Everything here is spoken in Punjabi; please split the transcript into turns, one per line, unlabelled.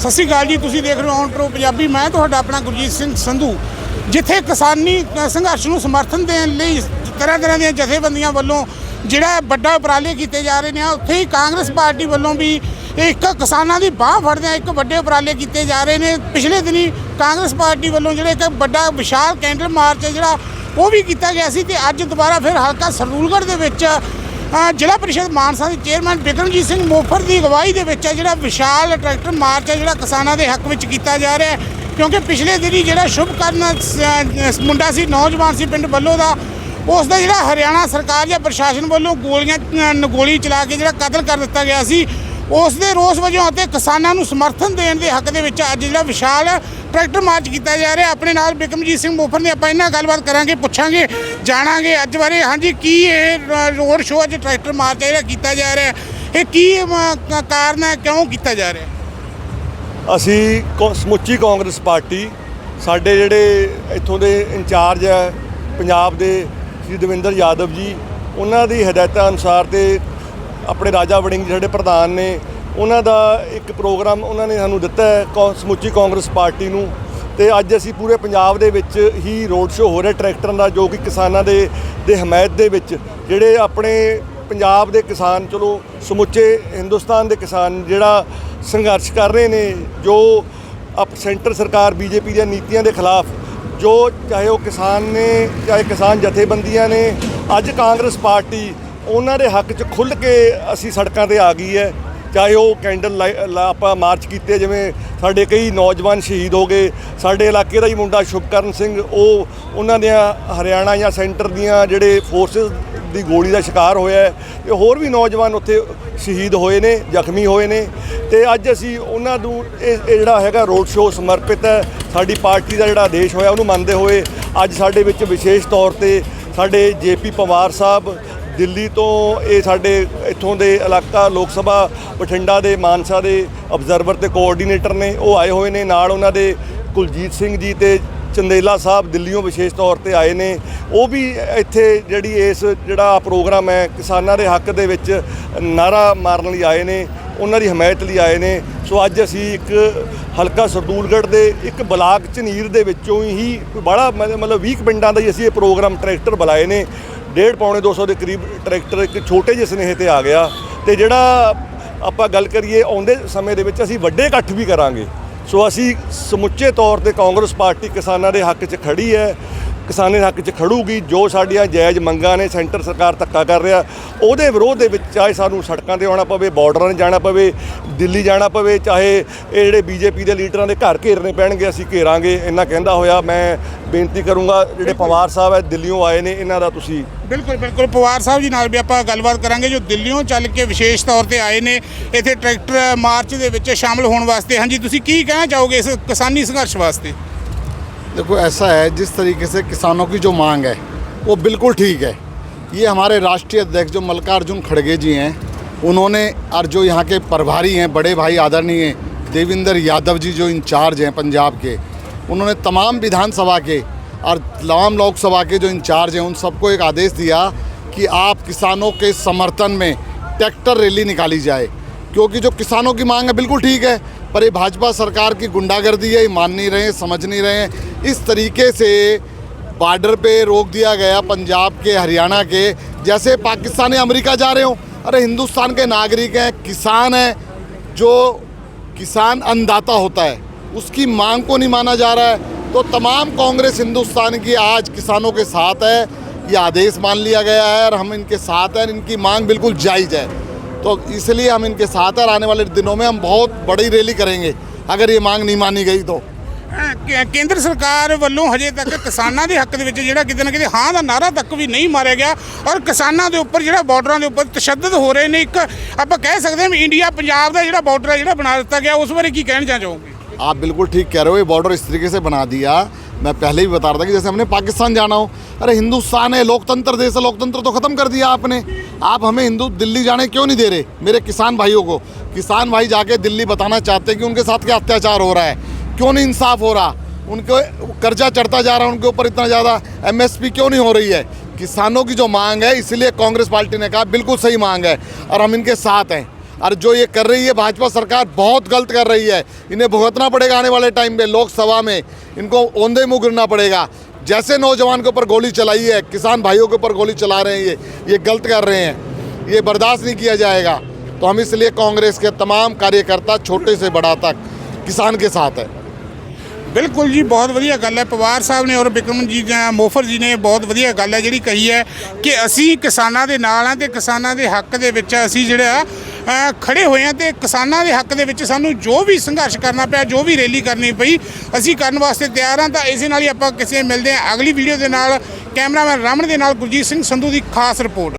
ਸਤਿ ਸ਼੍ਰੀ ਅਕਾਲ ਜੀ, ਤੁਸੀਂ ਦੇਖ ਰਹੇ ਹੋ ਔਨ ਪ੍ਰੋ ਪੰਜਾਬੀ। ਮੈਂ ਤੁਹਾਡਾ ਆਪਣਾ ਗੁਰਜੀਤ ਸਿੰਘ ਸੰਧੂ। ਜਿੱਥੇ ਕਿਸਾਨੀ ਸੰਘਰਸ਼ ਨੂੰ ਸਮਰਥਨ ਦੇਣ ਲਈ ਤਰ੍ਹਾਂ ਤਰ੍ਹਾਂ ਦੀਆਂ ਜਥੇਬੰਦੀਆਂ ਵੱਲੋਂ ਜਿਹੜਾ ਵੱਡਾ ਉਪਰਾਲੇ ਕੀਤੇ ਜਾ ਰਹੇ ਨੇ ਉੱਥੇ ਹੀ ਕਾਂਗਰਸ ਪਾਰਟੀ ਵੱਲੋਂ ਵੀ ਇੱਕ ਕਿਸਾਨਾਂ ਦੀ ਬਾਹ ਫੜਦਿਆਂ ਇੱਕ ਵੱਡੇ ਉਪਰਾਲੇ ਕੀਤੇ ਜਾ ਰਹੇ ਨੇ। ਪਿਛਲੇ ਦਿਨੀ ਕਾਂਗਰਸ ਪਾਰਟੀ ਵੱਲੋਂ ਜਿਹੜੇ ਇੱਕ ਵੱਡਾ ਵਿਸ਼ਾਲ ਕੈਂਡਲ ਮਾਰਚ ਹੈ ਜਿਹੜਾ ਉਹ ਵੀ ਕੀਤਾ ਗਿਆ ਸੀ ਤੇ ਅੱਜ ਦੁਬਾਰਾ ਫਿਰ ਹਲਕਾ ਸਰਦੂਲਗੜ੍ਹ ਦੇ ਵਿੱਚ ਜ਼ਿਲ੍ਹਾ ਪਰਿਸ਼ਦ ਮਾਨਸਾ ਦੇ ਚੇਅਰਮੈਨ ਬਿਕਰਮਜੀਤ ਸਿੰਘ ਮੋਫਰ ਦੀ ਅਗਵਾਈ ਦੇ ਵਿੱਚ ਜਿਹੜਾ ਵਿਸ਼ਾਲ ਟਰੈਕਟਰ ਮਾਰਚ ਹੈ, ਜਿਹੜਾ ਕਿਸਾਨਾਂ ਦੇ ਹੱਕ ਵਿੱਚ ਕੀਤਾ ਜਾ ਰਿਹਾ ਹੈ। ਕਿਉਂਕਿ ਪਿਛਲੇ ਦਿਨੀ ਜਿਹੜਾ ਸ਼ੁਭਕਰਨ ਮੁੰਡਾ ਸੀ, ਨੌਜਵਾਨ ਸੀ ਪਿੰਡ ਬੱਲੋ ਦਾ, ਉਸ ਦਾ ਜਿਹੜਾ ਹਰਿਆਣਾ ਸਰਕਾਰ ਜਾਂ ਪ੍ਰਸ਼ਾਸਨ ਵੱਲੋਂ ਗੋਲੀਆਂ ਗੋਲੀ ਚਲਾ ਕੇ ਜਿਹੜਾ ਕਤਲ ਕਰ ਦਿੱਤਾ ਗਿਆ ਸੀ, ਉਸ ਦੇ ਰੋਸ ਵਜੋਂ ਅਤੇ ਕਿਸਾਨਾਂ ਨੂੰ ਸਮਰਥਨ ਦੇਣ ਦੇ ਹੱਕ ਦੇ ਵਿੱਚ ਅੱਜ ਜਿਹੜਾ ਵਿਸ਼ਾਲ ਟਰੈਕਟਰ ਮਾਰਚ ਕੀਤਾ ਜਾ ਰਿਹਾ। ਆਪਣੇ ਨਾਲ ਬਿਕਮਜੀਤ ਸਿੰਘ ਮੋਫਰ ਨੇ ਆਪਾਂ ਇਹਨਾਂ ਨਾਲ ਗੱਲਬਾਤ ਕਰਾਂਗੇ, ਪੁੱਛਾਂਗੇ, ਜਾਣਾਂਗੇ। ਅੱਜ ਬਾਰੇ ਹਾਂਜੀ, ਕੀ ਇਹ ਰੋਡ ਸ਼ੋਅ ਅੱਜ ਟਰੈਕਟਰ ਮਾਰਚ ਜਿਹੜਾ ਕੀਤਾ ਜਾ ਰਿਹਾ ਇਹ ਕੀ ਕਾਰਨ ਹੈ, ਕਿਉਂ ਕੀਤਾ ਜਾ ਰਿਹਾ
ਅਸੀਂ ਕੌ- ਸਮੁੱਚੀ ਕਾਂਗਰਸ ਪਾਰਟੀ, ਸਾਡੇ ਜਿਹੜੇ ਇੱਥੋਂ ਦੇ ਇੰਚਾਰਜ ਹੈ, ਪੰਜਾਬ ਦੇ ਸ਼੍ਰੀ ਦਵਿੰਦਰ ਯਾਦਵ ਜੀ, ਉਹਨਾਂ ਦੀ ਹਦਾਇਤਾਂ ਅਨੁਸਾਰ ਤੇ ਆਪਣੇ ਰਾਜਾ ਵੜਿੰਗ ਜਿਹੜੇ ਪ੍ਰਧਾਨ ਨੇ ਉਹਨਾਂ ਦਾ ਇੱਕ ਪ੍ਰੋਗਰਾਮ ਉਹਨਾਂ ਨੇ ਸਾਨੂੰ ਦਿੱਤਾ ਹੈ, ਕੌ- ਸਮੁੱਚੀ ਕਾਂਗਰਸ ਪਾਰਟੀ ਨੂੰ। ਤੇ ਅੱਜ ਅਸੀਂ ਪੂਰੇ ਪੰਜਾਬ ਦੇ ਵਿੱਚ ਹੀ ਰੋਡ ਸ਼ੋਅ ਹੋ ਰਿਹਾ ਟਰੈਕਟਰਾਂ ਦਾ, ਜੋ ਕਿ ਕਿਸਾਨਾਂ ਦੇ ਦੇ ਹਮਾਇਤ ਦੇ ਵਿੱਚ। ਜਿਹੜੇ ਆਪਣੇ ਪੰਜਾਬ ਦੇ ਕਿਸਾਨ, ਚਲੋ ਸਮੁੱਚੇ ਹਿੰਦੁਸਤਾਨ ਦੇ ਕਿਸਾਨ ਜਿਹੜਾ ਸੰਘਰਸ਼ ਕਰ ਰਹੇ ਨੇ, ਜੋ ਅਪ ਸੈਂਟਰ ਸਰਕਾਰ, ਬੀਜੇਪੀ ਦੀਆਂ ਨੀਤੀਆਂ ਦੇ ਖਿਲਾਫ, ਜੋ ਚਾਹੇ ਉਹ ਕਿਸਾਨ ਨੇ, ਚਾਹੇ ਕਿਸਾਨ ਜਥੇਬੰਦੀਆਂ ਨੇ, ਅੱਜ ਕਾਂਗਰਸ ਪਾਰਟੀ ਉਹਨਾਂ ਦੇ ਹੱਕ 'ਚ ਖੁੱਲ੍ਹ ਕੇ ਅਸੀਂ ਸੜਕਾਂ ਤੇ ਆ ਗਈ ਹੈ। ਚਾਹੇ ਉਹ ਕੈਂਡਲ ਲਾਈ- ਲਾ- ਆਪਾਂ ਮਾਰਚ ਕੀਤੇ, ਜਿਵੇਂ ਸਾਡੇ ਕਈ ਨੌਜਵਾਨ ਸ਼ਹੀਦ ਹੋ ਗਏ, ਸਾਡੇ ਇਲਾਕੇ ਦਾ ਹੀ ਮੁੰਡਾ ਸ਼ੁਭਕਰਨ ਸਿੰਘ, ਉਹ ਉਹਨਾਂ ਦੀਆਂ ਹਰਿਆਣਾ ਜਾਂ ਸੈਂਟਰ ਦੀਆਂ ਜਿਹੜੇ ਫੋਰਸਸ ਦੀ ਗੋਲੀ ਦਾ ਸ਼ਿਕਾਰ ਹੋਇਆ ਹੈ, ਤੇ ਹੋਰ ਵੀ ਨੌਜਵਾਨ ਉੱਥੇ ਸ਼ਹੀਦ ਹੋਏ ਨੇ, ਜ਼ਖਮੀ ਹੋਏ ਨੇ, ਤੇ ਅੱਜ ਅਸੀਂ ਉਹਨਾਂ ਨੂੰ ਇਹ ਇਹ ਜਿਹੜਾ ਹੈਗਾ ਰੋਡ ਸ਼ੋਅ ਸਮਰਪਿਤ ਹੈ, ਸਾਡੀ ਪਾਰਟੀ ਦਾ ਜਿਹੜਾ ਆਦੇਸ਼ ਹੋਇਆ, ਉਹਨੂੰ ਮੰਨਦੇ ਹੋਏ ਅੱਜ ਸਾਡੇ ਵਿੱਚ ਵਿਸ਼ੇਸ਼ ਤੌਰ ਤੇ ਸਾਡੇ ਜੇਪੀ ਪਵਾਰ ਸਾਹਿਬ ਦਿੱਲੀ ਤੋਂ ਇਹ ਸਾਡੇ ਇੱਥੋਂ ਦੇ ਇਲਾਕਾ ਲੋਕ ਸਭਾ ਬਠਿੰਡਾ ਦੇ ਮਾਨਸਾ ਦੇ ਅਬਜ਼ਰਵਰ ਤੇ ਕੋਆਰਡੀਨੇਟਰ ਨੇ, ਉਹ ਆਏ ਹੋਏ ਨੇ। ਨਾਲ ਉਹਨਾਂ ਦੇ ਕੁਲਜੀਤ ਸਿੰਘ ਜੀ ਤੇ ਚੰਦੇਲਾ ਸਾਹਿਬ ਦਿੱਲੀੋਂ ਵਿਸ਼ੇਸ਼ ਤੌਰ ਤੇ ਆਏ ਨੇ। ਉਹ ਵੀ ਇੱਥੇ ਜਿਹੜੀ ਇਸ ਜਿਹੜਾ ਪ੍ਰੋਗਰਾਮ ਹੈ, ਕਿਸਾਨਾਂ ਦੇ ਹੱਕ ਦੇ ਵਿੱਚ ਨਾਰਾ ਮਾਰਨ ਲਈ ਆਏ ਨੇ, ਉਹਨਾਂ ਦੀ ਹਮਾਇਤ ਲਈ ਆਏ ਨੇ। ਸੋ ਅੱਜ ਅਸੀਂ ਇੱਕ ਹਲਕਾ ਸਰਦੂਲਗੜ੍ਹ ਦੇ, ਇੱਕ ਬਲਾਕ ਝਨੀਰ ਦੇ ਵਿੱਚੋਂ ਹੀ ਬੜਾ ਮਤਲਬ 20 ਪਿੰਡਾਂ ਦਾ ਹੀ ਅਸੀਂ ਇਹ ਪ੍ਰੋਗਰਾਮ ਟਰੈਕਟਰ ਬੁਲਾਏ ਨੇ। ਡੇਢ ਪੌਣੇ 200 ਦੇ ਕਰੀਬ ਟਰੈਕਟਰ ਇੱਕ ਛੋਟੇ ਜਿਹੇ ਸਨੇਹ ਤੇ ਆ ਗਿਆ ਤੇ ਜਿਹੜਾ ਆਪਾਂ ਗੱਲ ਕਰੀਏ ਆਉਂਦੇ ਸਮੇਂ ਦੇ ਵਿੱਚ ਅਸੀਂ ਵੱਡੇ ਇਕੱਠ ਵੀ ਕਰਾਂਗੇ। ਸੋ ਅਸੀਂ ਸਮੁੱਚੇ ਤੌਰ ਤੇ ਕਾਂਗਰਸ ਪਾਰਟੀ ਕਿਸਾਨਾਂ ਦੇ ਹੱਕ 'ਚ ਖੜੀ ਹੈ। ਕਿਸਾਨੀ ਹੱਕ 'ਚ ਖੜੂਗੀ, ਜੋ ਸਾਡੀਆਂ ਜਾਇਜ਼ ਮੰਗਾਂ ਨੇ, ਸੈਂਟਰ ਸਰਕਾਰ ਧੱਕਾ ਕਰ ਰਿਹਾ, ਉਹਦੇ ਵਿਰੋਧ ਦੇ ਵਿੱਚ ਚਾਹੇ ਸਾਨੂੰ ਸੜਕਾਂ ਤੇ ਆਉਣਾ ਪਵੇ ਬਾਰਡਰਾਂ 'ਤੇ ਜਾਣਾ ਪਵੇ, ਦਿੱਲੀ ਜਾਣਾ ਪਵੇ, ਚਾਹੇ ਇਹ ਜਿਹੜੇ ਬੀਜੇਪੀ ਦੇ ਲੀਡਰਾਂ ਦੇ ਘਰ ਘੇਰਨੇ ਪੈਣਗੇ, ਅਸੀਂ ਘੇਰਾਂਗੇ, ਇੰਨਾ ਕਹਿੰਦਾ ਹੋਇਆ, ਮੈਂ ਬੇਨਤੀ ਕਰੂੰਗਾ, ਜਿਹੜੇ ਪਵਾਰ ਸਾਹਿਬ ਹੈ ਦਿੱਲੀੋਂ ਆਏ ਨੇ, ਇਹਨਾਂ ਦਾ ਤੁਸੀਂ
ਬਿਲਕੁਲ ਬਿਲਕੁਲ, ਪਵਾਰ ਸਾਹਿਬ ਜੀ ਨਾਲ ਵੀ ਆਪਾਂ ਗੱਲਬਾਤ ਕਰਾਂਗੇ, ਜੋ ਦਿੱਲੀੋਂ ਚੱਲ ਕੇ ਵਿਸ਼ੇਸ਼ ਤੌਰ ਤੇ ਆਏ ਨੇ, ਇੱਥੇ ਟਰੈਕਟਰ ਮਾਰਚ ਦੇ ਵਿੱਚ ਸ਼ਾਮਲ ਹੋਣ ਵਾਸਤੇ। ਹਾਂਜੀ, ਤੁਸੀਂ ਕੀ ਕਹਿਣਾ ਚਾਹੋਗੇ ਇਸ ਕਿਸਾਨੀ ਸੰਘਰਸ਼ ਵਾਸਤੇ?
देखो, ऐसा है, जिस तरीके से किसानों की जो मांग है, वो बिल्कुल ठीक है। ये हमारे राष्ट्रीय अध्यक्ष जो मल्लिकार्जुन खड़गे जी हैं, उन्होंने और जो यहाँ के प्रभारी हैं, बड़े भाई आदरणीय देवेंद्र यादव जी जो इंचार्ज हैं पंजाब के, उन्होंने तमाम विधानसभा के और तमाम लोकसभा के जो इंचार्ज हैं, उन सबको एक आदेश दिया कि आप किसानों के समर्थन में ट्रैक्टर रैली निकाली जाए। क्योंकि जो किसानों की मांग है, बिल्कुल ठीक है, पर ये भाजपा सरकार की गुंडागर्दी है, ये मान नहीं रहे, समझ नहीं रहे इस तरीके से बॉर्डर पे रोक दिया गया पंजाब के, हरियाणा के। जैसे पाकिस्तान या अमेरिका जा रहे हो, अरे हिंदुस्तान के नागरिक हैं, किसान हैं, जो किसान अन्नदाता होता है, उसकी मांग को नहीं माना जा रहा है। तो तमाम कांग्रेस हिंदुस्तान की आज किसानों के साथ है, ये आदेश मान लिया गया है और हम इनके साथ हैं, इनकी मांग बिल्कुल जायज़ है। तो इसलिए हम इनके साथ हैं और आने वाले दिनों में हम बहुत बड़ी रैली करेंगे, अगर ये मांग नहीं मानी गई तो।
ਕੇ- ਕੇਂਦਰ ਸਰਕਾਰ ਵੱਲੋਂ ਹਜੇ ਤੱਕ ਕਿਸਾਨਾਂ ਦੇ ਹੱਕ ਦੇ ਵਿੱਚ ਜਿਹੜਾ ਕਿਤੇ ਨਾ ਕਿਤੇ ਹਾਂ ਦਾ ਨਾਰਾ ਤੱਕ ਵੀ ਨਹੀਂ ਮਾਰਿਆ ਗਿਆ ਔਰ ਕਿਸਾਨਾਂ ਦੇ ਉੱਪਰ ਜਿਹੜਾ ਬਾਰਡਰਾਂ ਦੇ ਉੱਪਰ ਤਸ਼ੱਦਦ ਹੋ ਰਹੇ ਨੇ ਇੱਕ ਆਪਾਂ ਕਹਿ ਸਕਦੇ ਹਾਂ ਵੀ ਇੰਡੀਆ ਪੰਜਾਬ ਦਾ ਜਿਹੜਾ ਬਾਰਡਰ ਹੈ ਜਿਹੜਾ ਬਣਾ ਦਿੱਤਾ ਗਿਆ ਉਸ ਬਾਰੇ ਕੀ ਕਹਿਣਾ ਚਾਹੋਗੇ
आप बिल्कुल ठीक कह रहे हो ये बॉर्डर इस तरीके से बना दिया मैं पहले ही बता रहा था कि जैसे हमने पाकिस्तान जाना हो अरे हिंदुस्तान है लोकतंत्र देश है लोकतंत्र तो ख़त्म कर दिया आपने आप हमें हिंदू दिल्ली जाने क्यों नहीं दे रहे मेरे किसान भाइयों को किसान भाई जाके दिल्ली बताना चाहते हैं कि उनके साथ क्या अत्याचार हो रहा है क्यों नहीं इंसाफ हो रहा? उनको कर्जा चढ़ता जा रहा है, उनके ऊपर इतना ज़्यादा एमएसपी क्यों नहीं हो रही है? किसानों की जो मांग है, इसलिए कांग्रेस पार्टी ने कहा, बिल्कुल सही मांग है और हम इनके साथ हैं। और जो ये कर रही है, भाजपा सरकार बहुत गलत कर रही है। इन्हें भुगतना पड़ेगा आने वाले टाइम में, लोकसभा में। इनको ओंधे मुँह गिरना पड़ेगा। जैसे नौजवान के ऊपर गोली चलाई है, किसान भाइयों के ऊपर गोली चला रहे हैं ये ये गलत कर रहे हैं। ये बर्दाश्त नहीं किया जाएगा। तो हम इसलिए कांग्रेस के तमाम कार्यकर्ता छोटे से बड़ा तक किसान के साथ है।
ਬਿਲਕੁਲ ਜੀ ਬਹੁਤ ਵਧੀਆ ਗੱਲ ਹੈ। ਪਵਾਰ ਸਾਹਿਬ ਨੇ ਔਰ ਬਿਕਰਮ ਜੀ ਮੋਫਰ ਜੀ ਨੇ ਬਹੁਤ ਵਧੀਆ ਗੱਲ ਹੈ ਜਿਹੜੀ ਕਹੀ ਹੈ ਕਿ ਅਸੀਂ ਕਿਸਾਨਾਂ ਦੇ ਨਾਲ ਆ ਤੇ ਕਿਸਾਨਾਂ ਦੇ ਹੱਕ ਦੇ ਵਿੱਚ ਅਸੀਂ ਜਿਹੜਾ ਅ, ਖੜੇ ਹੋਏ ਆ ਤੇ ਕਿਸਾਨਾਂ ਦੇ ਹੱਕ ਦੇ ਵਿੱਚ ਸਾਨੂੰ ਜੋ ਵੀ ਸੰਘਰਸ਼ ਕਰਨਾ ਪਿਆ ਜੋ ਵੀ ਰੈਲੀ ਕਰਨੀ ਪਈ ਅਸੀਂ ਕਰਨ ਵਾਸਤੇ ਤਿਆਰ ਹਾਂ। ਤਾਂ ਇਸੇ ਨਾਲ ਹੀ ਆਪਾਂ ਕਿਸੇ ਮਿਲਦੇ ਹਾਂ ਅਗਲੀ ਵੀਡੀਓ ਦੇ ਨਾਲ। ਕੈਮਰਾਮੈਨ ਰਮਨ ਦੇ ਨਾਲ ਗੁਰਜੀਤ ਸਿੰਘ ਸੰਧੂ ਦੀ ਖਾਸ ਰਿਪੋਰਟ।